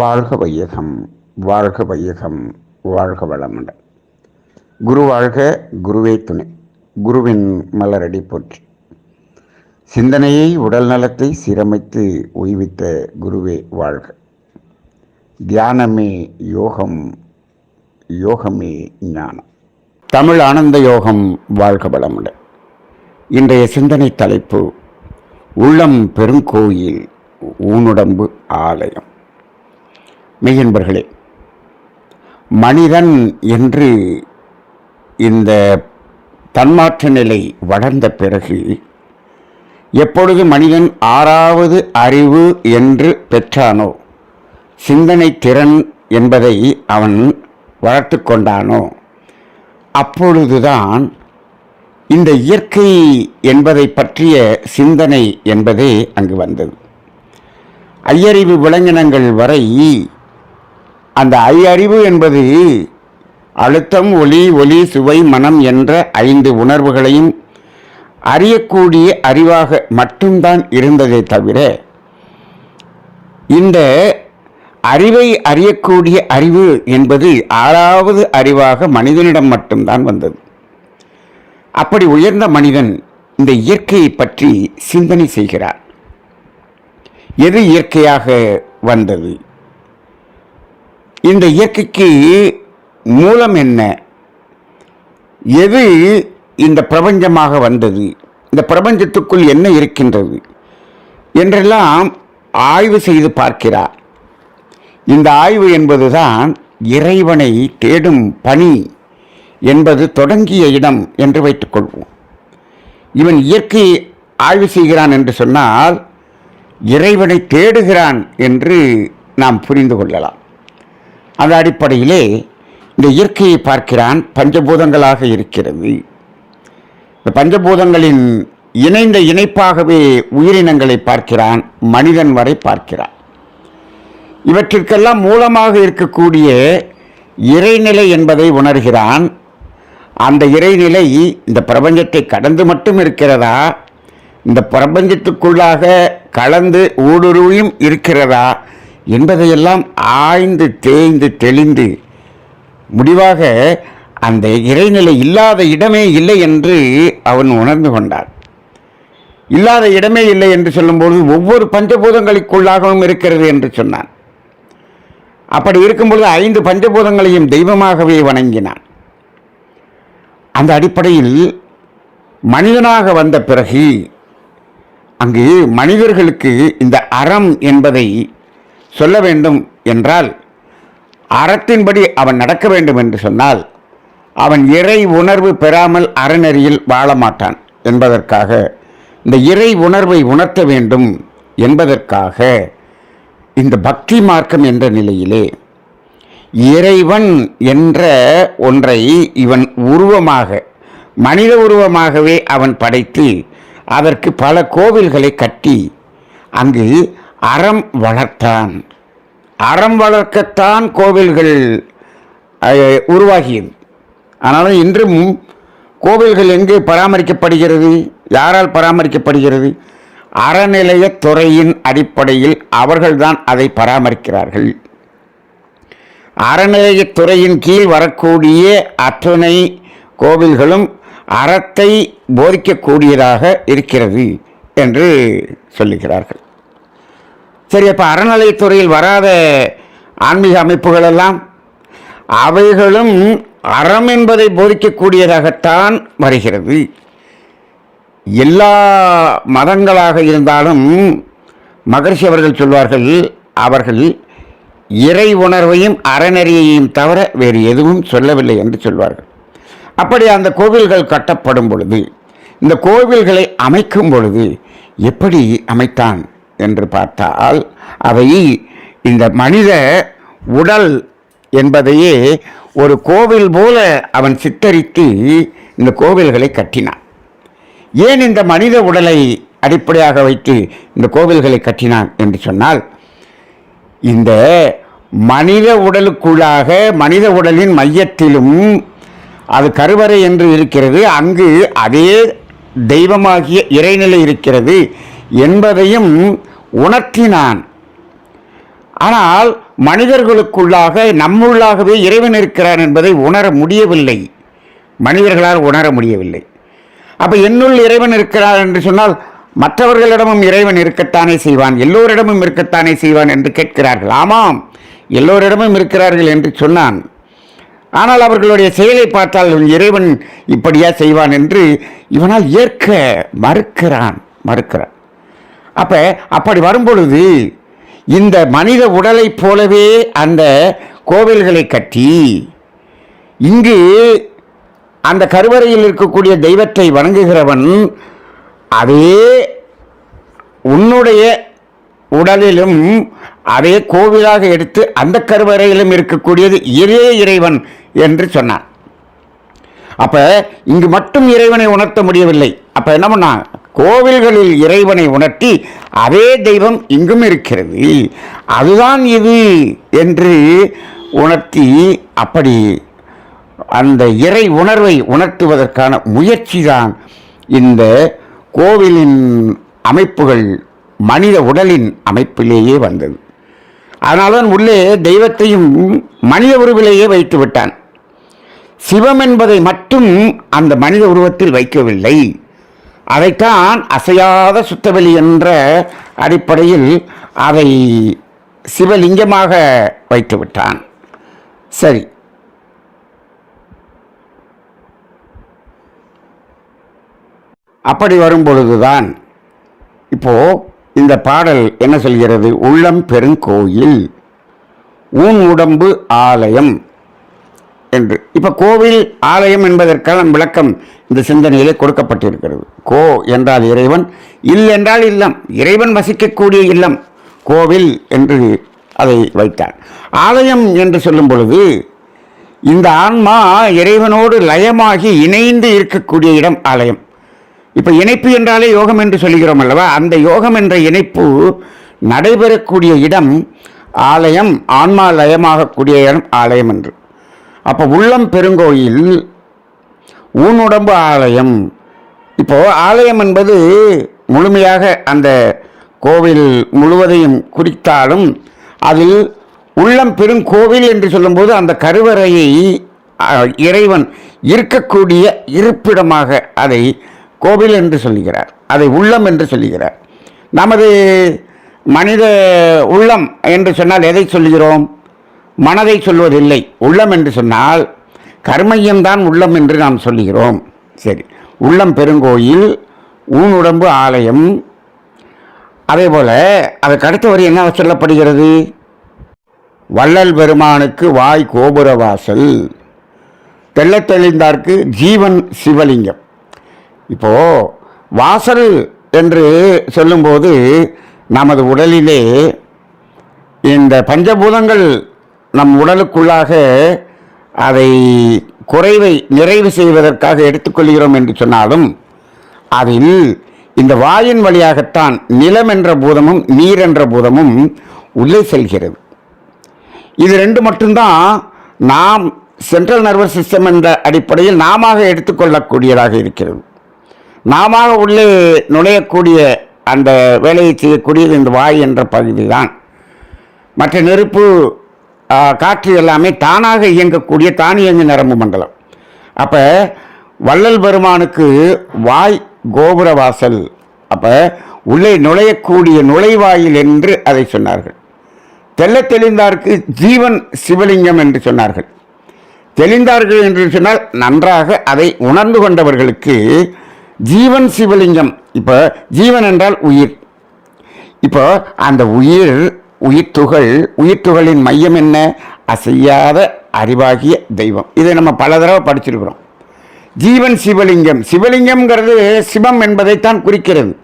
வாழ்க வையகம் வாழ்க வையகம் வாழ்க வளமுடன். குரு வாழ்க குருவே துணை. குருவின் மலரடி போற்றி. சிந்தனையை உடல் நலத்தை சீரமைத்து ஓய்வித்த குருவே வாழ்க. தியானமே யோகம் யோகமே ஞானம். தமிழ் ஆனந்த யோகம் வாழ்க வளமுடன். இன்றைய சிந்தனை தலைப்பு உள்ளம் பெருங்கோயில் ஊனுடம்பு ஆலயம். மெய்யன்பர்களே மனிதன் என்று இந்த தன்மாற்ற நிலை வளர்ந்த பிறகு எப்பொழுது மனிதன் ஆறாவது அறிவு என்று பெற்றானோ சிந்தனை திறன் என்பதை அவன் வளர்த்து கொண்டானோ அப்பொழுதுதான் இந்த இயற்கை என்பதை பற்றிய சிந்தனை என்பதே அங்கு வந்தது. ஐயறிவு விலங்கினங்கள் வரை அந்த ஐ அறிவு என்பது அழுத்தம் ஒளி ஒளி சுவை மனம் என்ற ஐந்து உணர்வுகளையும் அறியக்கூடிய அறிவாக மட்டும்தான் இருந்ததே தவிர இந்த அறிவை அறியக்கூடிய அறிவு என்பது ஆறாவது அறிவாக மனிதனிடம் மட்டும்தான் வந்தது. அப்படி உயர்ந்த மனிதன் இந்த இயற்கையை பற்றி சிந்தனை செய்கிறார். எது இயற்கையாக வந்தது? இந்த இயற்கைக்கு மூலம் என்ன? எது இந்த பிரபஞ்சமாக வந்தது? இந்த பிரபஞ்சத்துக்குள் என்ன இருக்கின்றது? என்றெல்லாம் ஆய்வு செய்து பார்க்கிறார். இந்த ஆய்வு என்பதுதான் இறைவனை தேடும் பணி என்பது தொடங்கிய இடம் என்று வைத்துக்கொள்வோம் இவன் இயற்கையை ஆய்வு செய்கிறான் என்று சொன்னால் இறைவனை தேடுகிறான் என்று நாம் புரிந்து கொள்ளலாம். அந்த அடிப்படையிலே இந்த இயற்கையை பார்க்கிறான் பஞ்சபூதங்களாக இருக்கிறது. இந்த பஞ்சபூதங்களின் இணைந்த இணைப்பாகவே உயிரினங்களை பார்க்கிறான் மனிதன் வரை பார்க்கிறான். இவற்றிற்கெல்லாம் மூலமாக இருக்கக்கூடிய இறைநிலை என்பதை உணர்கிறான். அந்த இறைநிலை இந்த பிரபஞ்சத்தை கடந்து மட்டும் இருக்கிறதா? இந்த பிரபஞ்சத்துக்குள்ளாக கலந்து ஊடுருவியும் இருக்கிறதா? என்பதையெல்லாம் ஆய்ந்து தேய்ந்து தெளிந்து முடிவாக அந்த இறைநிலை இல்லாத இடமே இல்லை என்று அவன் உணர்ந்து கொண்டான். இல்லாத இடமே இல்லை என்று சொல்லும்போது ஒவ்வொரு பஞ்சபூதங்களுக்குள்ளாகவும் இருக்கிறது என்று சொன்னான். அப்படி இருக்கும்பொழுது ஐந்து பஞ்சபூதங்களையும் தெய்வமாகவே வணங்கினான். அந்த அடிப்படையில் மனிதனாக வந்த பிறகு அங்கு மனிதர்களுக்கு இந்த அறம் என்பதை சொல்ல வேண்டும் என்றால் அறத்தின்படி அவன் நடக்க வேண்டும் என்று சொன்னால் அவன் இறை உணர்வு பெறாமல் அறநெறியில் வாழ மாட்டான் என்பதற்காக இந்த இறை உணர்வை உணர்த்த வேண்டும் என்பதற்காக இந்த பக்தி மார்க்கம் என்ற நிலையிலே இறைவன் என்ற ஒன்றை இவன் உருவமாக மனித உருவமாகவே அவன் படைத்து அதற்கு பல கோவில்களை கட்டி அங்கு அறம் வளர்த்தான். அறம் வளர்க்கத்தான் கோவில்கள் உருவாகியது. ஆனாலும் இன்றும் கோவில்கள் எங்கே பராமரிக்கப்படுகிறது? யாரால் பராமரிக்கப்படுகிறது? அறநிலைய துறையின் அடிப்படையில் அவர்கள்தான் அதை பராமரிக்கிறார்கள். அறநிலையத்துறையின் கீழ் வரக்கூடிய அத்தனை கோவில்களும் அறத்தை போதிக்கக்கூடியதாக இருக்கிறது என்று சொல்லுகிறார்கள். சரி அப்போ அறநிலையத்துறையில் வராத ஆன்மீக அமைப்புகள் எல்லாம் அவைகளும் அறம் என்பதை போதிக்கக்கூடியதாகத்தான் வருகிறது. எல்லா மதங்களாக இருந்தாலும் மகர்ஷி அவர்கள் சொல்வார்கள் அவர்கள் இறை உணர்வையும் அறநெறியையும் தவிர வேறு எதுவும் சொல்லவில்லை என்று சொல்வார்கள். அப்படி அந்த கோவில்கள் கட்டப்படும் பொழுது இந்த கோவில்களை அமைக்கும் பொழுது எப்படி அமைத்தான்? என்று பார்த்தால் அவை இந்த மனித உடல் என்பதையே ஒரு கோவில் போல அவன் சித்தரித்து இந்த கோவில்களை கட்டினான். ஏன் இந்த மனித உடலை அடிப்படையாக வைத்து இந்த கோவில்களை கட்டினான் என்று சொன்னால் இந்த மனித உடலுக்குள்ளாக மனித உடலின் மையத்திலும் அது கருவறை என்று இருக்கிறது அங்கு அதே தெய்வமாகிய இறைநிலை இருக்கிறது என்பதையும் உணர்த்தினான். ஆனால் மனிதர்களுக்குள்ளாக நம்முள்ளாகவே இறைவன் இருக்கிறான் என்பதை உணர முடியவில்லை. மனிதர்களால் உணர முடியவில்லை. அப்போ என்னுள் இறைவன் இருக்கிறார் என்று சொன்னால் மற்றவர்களிடமும் இறைவன் இருக்கத்தானே செய்வான் எல்லோரிடமும் இருக்கத்தானே செய்வான் என்று கேட்கிறார்கள். ஆமாம் எல்லோரிடமும் இருக்கிறார்கள் என்று சொன்னான். ஆனால் அவர்களுடைய செயலை பார்த்தால் இறைவன் இப்படியா செய்வான் என்று இவனால் ஏற்க மறுக்கிறான் மறுக்கிறான். அப்போ அப்படி வரும்பொழுது இந்த மனித உடலைப் போலவே அந்த கோவில்களை கட்டி இங்கு அந்த கருவறையில் இருக்கக்கூடிய தெய்வத்தை வணங்குகிறவன் அதே உன்னுடைய உடலிலும் அதே கோவிலாக எடுத்து அந்த கருவறையிலும் இருக்கக்கூடியது இதே இறைவன் என்று சொன்னான். அப்போ இங்கு மட்டும் இறைவனை உணர்த்த முடியவில்லை. அப்போ என்ன பண்ணான்? கோவில்களில் இறைவனை உணர்த்தி அதே தெய்வம் இங்கும் இருக்கிறது. அதுதான் இது என்று உணர்த்தி அப்படி அந்த இறை உணர்வை உணர்த்துவதற்கான முயற்சி தான் இந்த கோவிலின் அமைப்புகள் மனித உடலின் அமைப்பிலேயே வந்தது. அதனால்தான் உள்ளே தெய்வத்தையும் மனித உருவிலேயே வைத்து விட்டான் சிவம் என்பதை மட்டும் அந்த மனித உருவத்தில் வைக்கவில்லை. அதைத்தான் அசையாத சுத்தவெளி என்ற அடிப்படையில் அதை சிவலிங்கமாக வைத்து விட்டான் சரி. அப்படி வரும் பொழுதுதான் இப்போ இந்த பாடல் என்ன சொல்கிறது? உள்ளம் பெருங்கோயில் ஊன் உடம்பு ஆலயம் என்று. இப்போ கோவில் ஆலயம் என்பதற்கான விளக்கம் இந்த சிந்தனையிலே கொடுக்கப்பட்டிருக்கிறது. கோ என்றால் இறைவன் இல் என்றால் இல்லம் இறைவன் வசிக்கக்கூடிய இல்லம் கோவில் என்று அதை வைத்தார். ஆலயம் என்று சொல்லும் பொழுது இந்த ஆன்மா இறைவனோடு லயமாகி இணைந்து இருக்கக்கூடிய இடம் ஆலயம். இப்போ இணைப்பு என்றாலே யோகம் என்று சொல்கிறோம் அல்லவா? அந்த யோகம் என்ற இணைப்பு நடைபெறக்கூடிய இடம் ஆலயம் ஆன்மா லயமாகக்கூடிய இடம் ஆலயம் என்று. அப்போ உள்ளம் பெருங்கோயில் ஊனுடம்பு ஆலயம். இப்போது ஆலயம் என்பது முழுமையாக அந்த கோவில் முழுவதையும் குறித்தாலும் அதில் உள்ளம் பெருங்கோவில் என்று சொல்லும்போது அந்த கருவறையை இறைவன் இருக்கக்கூடிய இருப்பிடமாக அதை கோவில் என்று சொல்லுகிறார். அதை உள்ளம் என்று சொல்லுகிறார். நமது மனித உள்ளம் என்று சொன்னால் எதை சொல்கிறோம் மனதை சொல்வதில்லை. உள்ளம் என்று சொன்னால் கர்மையம்தான் உள்ளம் என்று நாம் சொல்லுகிறோம். சரி. உள்ளம் பெருங்கோயில் ஊனுடம்பு ஆலயம். அதே போல் அதற்கு அடுத்த வரி என்ன சொல்லப்படுகிறது? வள்ளல் பெருமானுக்கு வாய் கோபுர வாசல். தெளிந்தார்க்கு ஜீவன் சிவலிங்கம். இப்போ வாசல் என்று சொல்லும்போது நமது உடலிலே இந்த பஞ்சபூதங்கள் நம் உடலுக்குள்ளாக அதை குறைவை நிறைவு செய்வதற்காக எடுத்துக்கொள்கிறோம் என்று சொன்னாலும் அதில் இந்த வாயின் வழியாகத்தான் நிலம் என்ற பூதமும் நீர் என்ற பூதமும் உள்ளே செல்கிறது. இது ரெண்டு மட்டும்தான் நாம் சென்ட்ரல் நர்வஸ் சிஸ்டம் என்ற அடிப்படையில் நாம எடுத்துக்கொள்ளக்கூடியதாக இருக்கிறது. நாம உள்ளே நுழையக்கூடிய அந்த வேலையை செய்யக்கூடியது இந்த வாய் என்ற பகுதி தான் மற்ற நெருப்பு காற்று எல்லாமே தானாக இயங்கக்கூடிய தானியங்கு நரம்பு மண்டலம். அப்போ வள்ளல் பெருமானுக்கு வாய் கோபுர வாசல். அப்போ உள்ளே நுழையக்கூடிய நுழைவாயில் என்று அதை சொன்னார்கள். தெல்ல தெளிந்தார்க்கு ஜீவன் சிவலிங்கம் என்று சொன்னார்கள். தெளிந்தார்கள் என்று சொன்னால் நன்றாக அதை உணர்ந்து கொண்டவர்களுக்கு ஜீவன் சிவலிங்கம். இப்போ ஜீவன் என்றால் உயிர். இப்போ அந்த உயிர் உயிர் துகள் உயிர் துகளின் மையம் என்ன? அசையாத அறிவாகிய தெய்வம். இதை நம்ம பல தடவை படிச்சிருக்கிறோம். ஜீவன் சிவலிங்கம். சிவலிங்கம்ங்கிறது சிவம் என்பதைத்தான் குறிக்கிறது.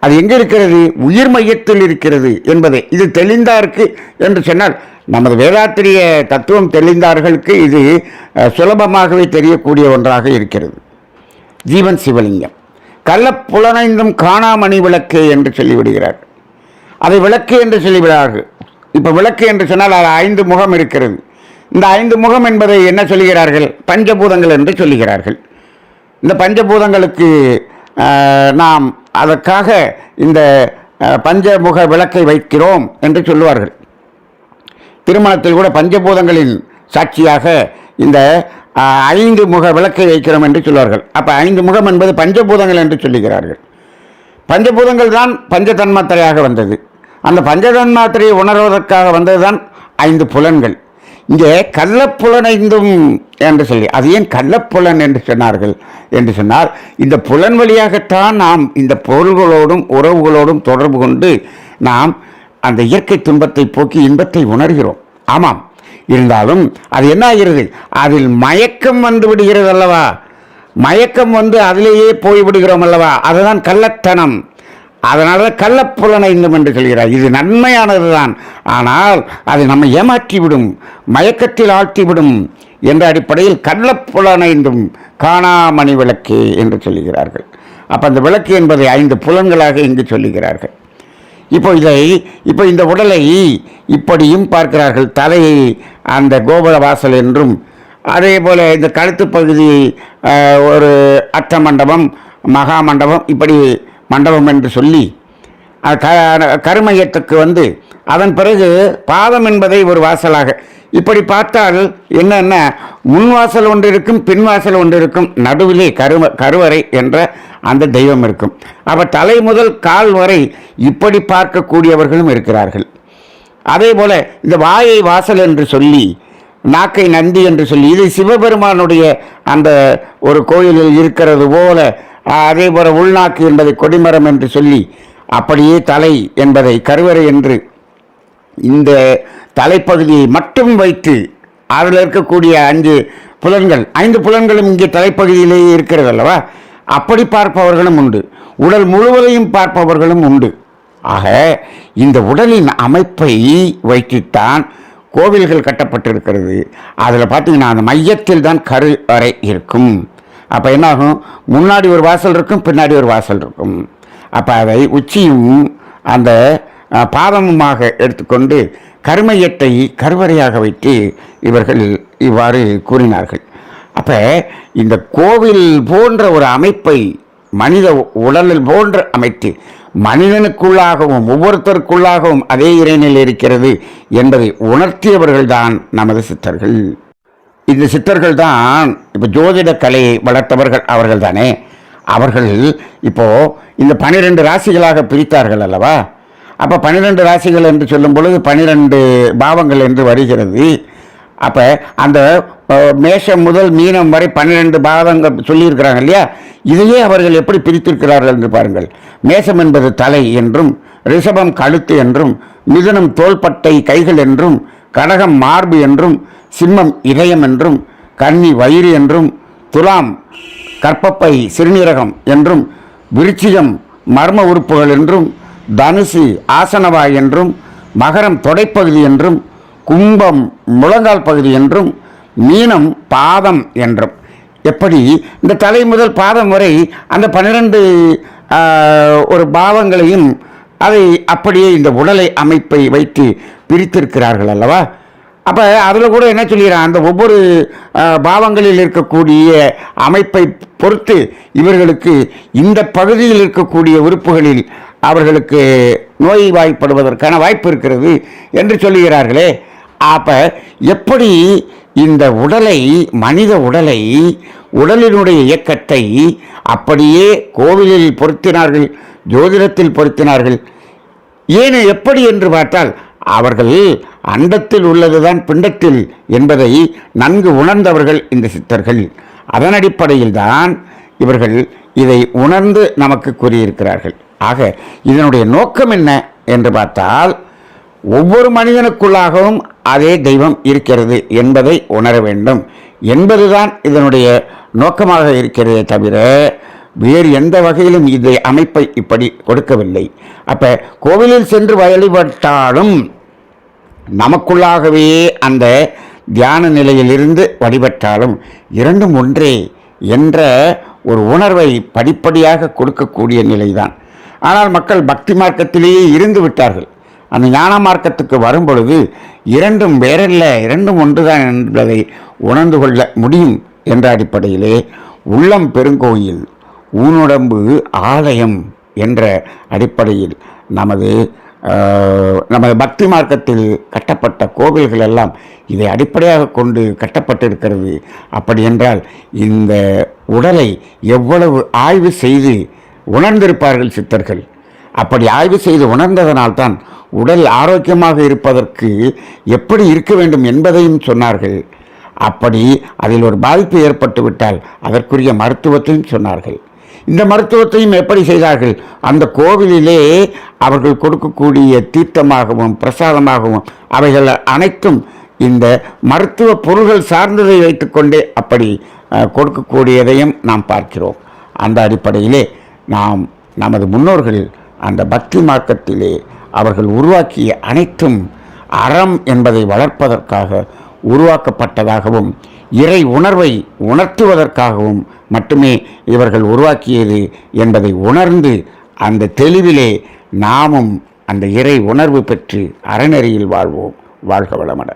அது எங்கே இருக்கிறது? உயிர் மையத்தில் இருக்கிறது என்பதை. இது தெளிந்தார்க்கு என்று சொன்னால் நமது வேதாத்திரிய தத்துவம் தெளிந்தார்களுக்கு இது சுலபமாகவே தெரியக்கூடிய ஒன்றாக இருக்கிறது. ஜீவன் சிவலிங்கம். கள்ளப்புலனைந்தும் காணாமணி விளக்கு என்று சொல்லிவிடுகிறார். அதை விளக்கு என்று சொல்லிவிடார்கள். இப்போ விளக்கு என்று சொன்னால் அது ஐந்து முகம் இருக்கிறது. இந்த ஐந்து முகம் என்பதை என்ன சொல்கிறார்கள் பஞ்சபூதங்கள் என்று சொல்லுகிறார்கள். இந்த பஞ்சபூதங்களுக்கு நாம் அதற்காக இந்த பஞ்சமுக விளக்கை வைக்கிறோம் என்று சொல்லுவார்கள். திருமணத்தில் கூட பஞ்சபூதங்களின் சாட்சியாக இந்த ஐந்து முக விளக்கை வைக்கிறோம் என்று சொல்வார்கள் அப்போ ஐந்து முகம் என்பது பஞ்சபூதங்கள் என்று சொல்லுகிறார்கள். பஞ்சபூதங்கள் தான் பஞ்ச தன்மாத்திரையாக வந்தது. அந்த பஞ்சதன் மாத்திரையை உணர்வதற்காக வந்ததுதான் ஐந்து புலன்கள். இங்கே கள்ளப்புலனைந்தும் என்று சொல்லி அது ஏன் கள்ளப்புலன் என்று சொன்னார்கள் என்று சொன்னால் இந்த புலன் வழியாகத்தான் நாம் இந்த பொருள்களோடும் உறவுகளோடும் தொடர்பு கொண்டு நாம் அந்த இயற்கை துன்பத்தை போக்கி இன்பத்தை உணர்கிறோம். ஆமாம் இருந்தாலும் அது என்ன ஆகிறது? அதில் மயக்கம் வந்து விடுகிறது அல்லவா? மயக்கம் வந்து அதிலேயே போய்விடுகிறோம் அல்லவா? அதுதான் கள்ளத்தனம். அதனால கள்ளப்புலனைந்தும் என்று சொல்கிறார். இது நன்மையானது தான் ஆனால் அது நம்மை ஏமாற்றிவிடும் மயக்கத்தில் ஆழ்த்திவிடும் என்ற அடிப்படையில் கள்ளப்புலனைந்தும் காணாமணி விளக்கு என்று சொல்லுகிறார்கள் அப்போ அந்த விளக்கு என்பதை ஐந்து புலன்களாக இங்கு சொல்லுகிறார்கள் இப்போ இதை இப்போ இந்த உடலை இப்படியும் பார்க்கிறார்கள். தலையை அந்த கோபுர வாசல் என்றும் அதே போல் இந்த கழுத்து பகுதி ஒரு அட்ட மண்டபம் மகா மண்டபம் இப்படி மண்டபம் என்று சொல்லி க கருமையத்துக்கு வந்து அதன் பிறகு பாதம் என்பதை ஒரு வாசலாக இப்படி பார்த்தால் என்னென்ன முன் வாசல் ஒன்று இருக்கும் பின்வாசல் ஒன்று இருக்கும் நடுவிலே கருவ கருவறை என்ற அந்த தெய்வம் இருக்கும். அப்போ தலை முதல் கால் வரை இப்படி பார்க்கக்கூடியவர்களும் இருக்கிறார்கள். அதே போல் இந்த வாயை வாசல் என்று சொல்லி நாக்கை நந்தி என்று சொல்லி இது சிவபெருமானுடைய அந்த ஒரு கோயிலில் இருக்கிறது போல அதே போல உள்நாக்கு என்பதை கொடிமரம் என்று சொல்லி அப்படியே தலை என்பதை கருவறை என்று இந்த தலைப்பகுதியை மட்டும் வைத்து அதில் இருக்கக்கூடிய அஞ்சு புலன்கள் ஐந்து புலன்களும் இங்கே தலைப்பகுதியிலேயே இருக்கிறது அல்லவா? அப்படி பார்ப்பவர்களும் உண்டு. உடல் முழுவதையும் பார்ப்பவர்களும் உண்டு. ஆக இந்த உடலின் அமைப்பை வைத்துத்தான் கோவில்கள் கட்டப்பட்டிருக்கிறது. அதில் பார்த்தீங்கன்னா அந்த மையத்தில் தான் கரு அறை இருக்கும். அப்போ என்னாகும்? முன்னாடி ஒரு வாசல் இருக்கும் பின்னாடி ஒரு வாசல் இருக்கும். அப்போ அதை உச்சியும் அந்த பாதமுமாக எடுத்துக்கொண்டு கருமையத்தை கருவறையாக வைத்து இவர்கள் இவ்வாறு கூறினார்கள். அப்போ இந்த கோவில் போன்ற ஒரு அமைப்பை மனித உடலில் போன்ற அமைத்து மனிதனுக்குள்ளாகவும் ஒவ்வொருத்தருக்குள்ளாகவும் அதே இறைநிலை இருக்கிறது என்பதை உணர்த்தியவர்கள்தான் நமது சித்தர்கள். இந்த சித்தர்கள் தான் இப்போ ஜோதிட கலையை வளர்த்தவர்கள் அவர்கள் தானே அவர்கள் இப்போது இந்த பனிரெண்டு ராசிகளாக பிரித்தார்கள் அல்லவா? அப்போ பன்னிரெண்டு ராசிகள் என்று சொல்லும் பொழுது பன்னிரெண்டு பாவங்கள் என்று வருகிறது. அப்போ அந்த மேஷம் முதல் மீனம் வரை பன்னிரெண்டு பாவங்கள் சொல்லியிருக்கிறாங்க இல்லையா? இதையே அவர்கள் எப்படி பிரித்திருக்கிறார்கள் என்று பாருங்கள். மேஷம் என்பது தலை என்றும் ரிஷபம் கழுத்து என்றும் மிதுனம் தோள்பட்டை கைகள் என்றும் கடகம் மார்பு என்றும் சிம்மம் இதயம் என்றும் கன்னி வயிறு என்றும் துலாம் கற்பப்பை சிறுநீரகம் என்றும் விருச்சிகம் மர்ம உறுப்புகள் என்றும் தனுசு ஆசனவாய் என்றும் மகரம் தொடைப்பகுதி என்றும் கும்பம் முழங்கால் பகுதி என்றும் மீனம் பாதம் என்றும். எப்படி? இந்த தலை முதல் பாதம் வரை அந்த பன்னிரண்டு ஒரு பாவங்களையும் அதை அப்படியே இந்த உடலை அமைப்பை வைத்து பிரித்திருக்கிறார்கள் அல்லவா? அப்போ அதில் கூட என்ன சொல்லிடுறான் அந்த ஒவ்வொரு பாவங்களில் இருக்கக்கூடிய அமைப்பை பொறுத்து இவர்களுக்கு இந்த பகுதியில் இருக்கக்கூடிய உறுப்புகளில் அவர்களுக்கு நோய் வாய்ப்படுவதற்கான வாய்ப்பு இருக்கிறது என்று சொல்லுகிறார்களே. அப்போ எப்படி இந்த உடலை மனித உடலை உடலினுடைய இயக்கத்தை அப்படியே கோவிலில் பொருத்தினார்கள் ஜோதிடத்தில் பொருத்தினார்கள் ஏன் எப்படி என்று பார்த்தால் அவர்கள் அண்டத்தில் உள்ளதுதான் பிண்டத்தில் என்பதை நன்கு உணர்ந்தவர்கள் இந்த சித்தர்கள். அதன் அடிப்படையில் தான் இவர்கள் இதை உணர்ந்து நமக்கு கூறியிருக்கிறார்கள். ஆக இதனுடைய நோக்கம் என்ன என்று பார்த்தால் ஒவ்வொரு மனிதனுக்குள்ளாகவும் அதே தெய்வம் இருக்கிறது என்பதை உணர வேண்டும். என்பதுதான் இதனுடைய நோக்கமாக இருக்கிறதே தவிர வேறு எந்த வகையிலும் இதை அமைப்பை இப்படி கொடுக்கவில்லை. அப்போ கோவிலில் சென்று வழிபட்டாலும் நமக்குள்ளாகவே அந்த தியான நிலையிலிருந்து வழிபட்டாலும் இரண்டும் ஒன்றே என்ற ஒரு உணர்வை படிப்படியாக கொடுக்கக்கூடிய நிலைதான். ஆனால் மக்கள் பக்தி மார்க்கத்திலேயே இருந்து விட்டார்கள். அந்த ஞான மார்க்கத்துக்கு வரும் பொழுது இரண்டும் வேறல்ல இரண்டும் ஒன்றுதான் என்பதை உணர்ந்து கொள்ள முடியும் என்ற அடிப்படையிலே உள்ளம் பெருங்கோயில் ஊனுடம்பு ஆலயம் என்ற அடிப்படையில் நமது நமது பக்தி மார்க்கத்தில் கட்டப்பட்ட கோவில்கள் எல்லாம் இதை அடிப்படையாக கொண்டு கட்டப்பட்டிருக்கிறது. அப்படி என்றால் இந்த உடலை எவ்வளவு ஆய்வு செய்து உணர்ந்திருப்பார்கள் சித்தர்கள்? அப்படி ஆய்வு செய்து உணர்ந்ததனால்தான் உடல் ஆரோக்கியமாக இருப்பதற்கு எப்படி இருக்க வேண்டும் என்பதையும் சொன்னார்கள். அப்படி அதில் ஒரு பாதிப்பு ஏற்பட்டுவிட்டால் அதற்குரிய மருத்துவத்தையும் சொன்னார்கள். இந்த மருத்துவத்தையும் எப்படி செய்தார்கள்? அந்த கோவிலிலே அவர்கள் கொடுக்கக்கூடிய தீர்த்தமாகவும் பிரசாதமாகவும் அவைகள் அனைத்தும் இந்த மருத்துவ பொருள்கள் சார்ந்ததை வைத்துக்கொண்டே அப்படி கொடுக்கக்கூடியதையும் நாம் பார்க்கிறோம். அந்த அடிப்படையிலே நாம் நமது முன்னோர்கள் அந்த பக்தி மார்க்கத்திலே அவர்கள் உருவாக்கிய அனைத்தும் அறம் என்பதை வளர்ப்பதற்காக உருவாக்கப்பட்டதாகவும் இறை உணர்வை உணர்த்துவதற்காகவும் மட்டுமே இவர்கள் உருவாக்கியது என்பதை உணர்ந்து அந்த தெளிவிலே நாமும் அந்த இறை உணர்வு பெற்று அறநெறியில் வாழ்வோம். வாழ்க வளமட